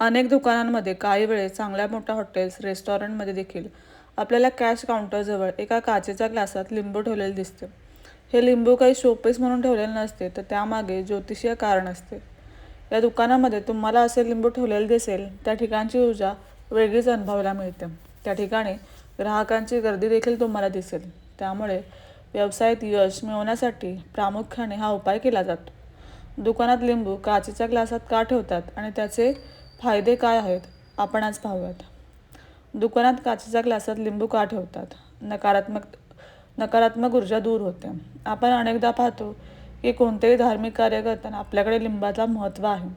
अनेक दुकानांमध्ये काही वेळेस चांगल्या मोठ्या हॉटेल्स रेस्टॉरंटमध्ये देखील आपल्याला कॅश काउंटरजवळ एका काचेच्या ग्लासात लिंबू ठेवलेले दिसते. हे लिंबू काही शोपीस म्हणून ठेवलेले नसते तर त्यामागे ज्योतिषीय कारण असते. या दुकानामध्ये तुम्हाला असे लिंबू ठेवलेले दिसेल त्या ठिकाणची ऊर्जा वेगळीच अनुभवायला मिळते. त्या ठिकाणी ग्राहकांची गर्दी देखील तुम्हाला दिसेल. त्यामुळे व्यवसायात यश मिळवण्यासाठी प्रामुख्याने हा उपाय केला जातो. दुकानात लिंबू काचेच्या ग्लासात का ठेवतात आणि त्याचे फायदे काय आहेत? आपण आज पाहूयात. दुकानात काचेच्या ग्लासात लिंबू का ठेवतात? नकारात्मक नकारात्मक ऊर्जा दूर होते. आपण अनेकदा पाहतो की कोणतेही धार्मिक कार्य करताना आपल्याकडे लिंबाचा महत्त्व आहे.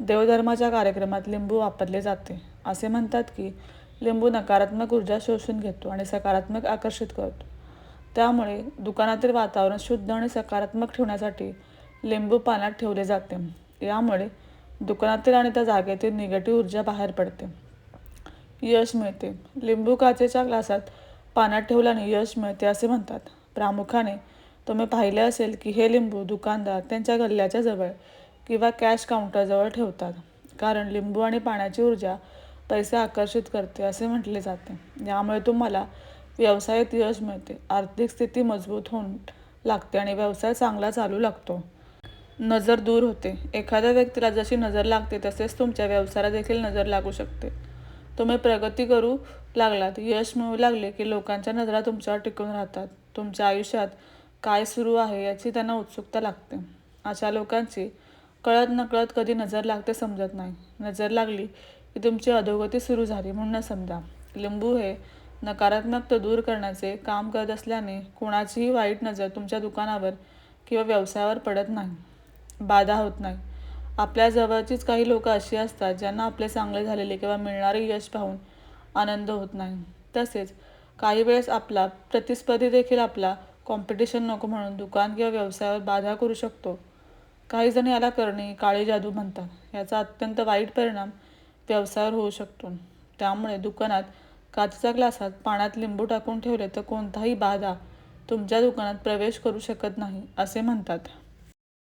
देवधर्माच्या कार्यक्रमात लिंबू वापरले जाते. असे म्हणतात की लिंबू नकारात्मक ऊर्जा शोषून घेतो आणि सकारात्मक आकर्षित करतो. त्यामुळे दुकानातील वातावरण शुद्ध आणि सकारात्मक ठेवण्यासाठी लिंबू पाण्यात ठेवले जाते. यामुळे दुकानातील आणि त्या जागेतील निगेटिव्ह ऊर्जा बाहेर पडते. यश मिळते. लिंबू काचेच्या ग्लासात पाण्यात ठेवल्याने यश मिळते असे म्हणतात. प्रामुख्याने तुम्ही पाहिले असेल की हे लिंबू दुकानदार त्यांच्या गल्ल्याच्या जवळ किंवा कॅश काउंटरजवळ ठेवतात. कारण लिंबू आणि पाण्याची ऊर्जा पैसे आकर्षित करते असे म्हटले जाते. यामुळे तुम्हाला व्यवसायात यश मिळते. आर्थिक स्थिती मजबूत होऊन लागते आणि व्यवसाय चांगला चालू लागतो. नजर दूर होते. एखाद्या व्यक्तीला जशी नजर लागते तसेच तुमच्या व्यवसायाला देखील नजर लागू शकते. तुम्ही प्रगती करू लागलात. यश मिळू लागले की लोकांच्या नजरा तुमच्यावर टिकून राहतात. तुमच्या आयुष्यात काय सुरू आहे याची त्यांना उत्सुकता लागते. अशा लोकांची कळत नकळत कधी नजर लागते समजत नाही. नजर लागली की तुमची अधोगती सुरू झाली म्हणून समजा. लिंबू हे नकारात्मकता दूर करण्याचे काम करत असल्याने कोणाचीही वाईट नजर तुमच्या दुकानावर किंवा व्यवसायावर पडत नाही. बाधा होत नाही. आपल्या जवळचीच काही लोक अशी असतात ज्यांना आपले चांगले झालेले किंवा मिळणारे यश पाहून आनंद होत नाही. तसेच काही वेळेस आपला प्रतिस्पर्धी देखील आपला कॉम्पिटिशन नको म्हणून दुकान किंवा व्यवसायावर बाधा करू शकतो. काही जण याला करणे काळी जादू म्हणतात. याचा अत्यंत वाईट परिणाम व्यवसायावर होऊ शकतो. त्यामुळे दुकानात काचेच्या ग्लासात पाण्यात लिंबू टाकून ठेवले तर कोणताही बाधा तुमच्या दुकानात प्रवेश करू शकत नाही असे म्हणतात.